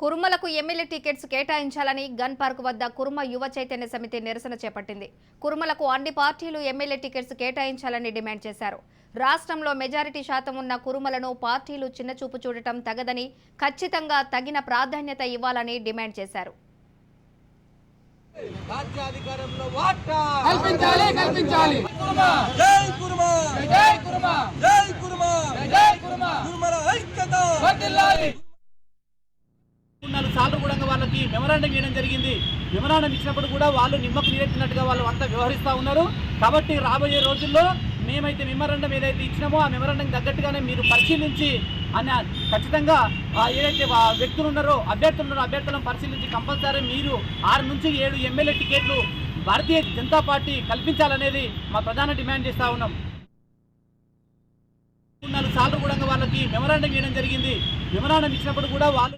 కురుమలకు MLA tickets కేటాయించాలని gun park వద్ద కురుమ యువ చైతన్య సమితి నిరసన చేపట్టింది. కురుమలకు అన్ని పార్టీలు ఎమ్మెల్యే టికెట్స్ కేటాయించాలని డిమాండ్ చేశారు. రాష్ట్రంలో మెజారిటీ శాతం ఉన్న కురుమలను పార్టీలు చిన్నచూపు చూడటం తగదని ఖచ్చితంగా తగిన ప్రాధాన్యత ఇవ్వాలని డిమాండ్ చేశారు. రాజ్యాధికారంలో వాటా! కల్పించాలి కల్పించాలి! జై కుర్మా! జై కుర్మా! జై కుర్మా! జై కుర్మా! కుర్మల ఐక్యత! వర్ధిల్లాలి! నాలుగు సార్లు కూడా వాళ్ళకి మెమరాండం ఇవ్వడం జరిగింది. మెమరాండం ఇచ్చినప్పుడు కూడా వాళ్ళు నిమ్మకు నీరెట్టినట్టుగా వాళ్ళు అంతా వ్యవహరిస్తూ ఉన్నారు. కాబట్టి రాబోయే రోజుల్లో మేమైతే మెమరాండం ఏదైతే ఇచ్చినామో ఆ మెమరాండం తగ్గట్టుగానే మీరు పరిశీలించి అన్న ఖచ్చితంగా ఏదైతే వ్యక్తులు ఉన్నారో అభ్యర్థులు ఉన్నారో అభ్యర్థులను పరిశీలించి కంపల్సరీ మీరు ఆరు నుంచి ఏడు ఎమ్మెల్యే టికెట్లు భారతీయ జనతా పార్టీ కల్పించాలనేది మా ప్రధాన డిమాండ్ చేస్తూ ఉన్నాం. నాలుగు సార్లు కూడా వాళ్ళకి మెమరాండం ఇవ్వడం జరిగింది. మెమరాండం ఇచ్చినప్పుడు కూడా వాళ్ళు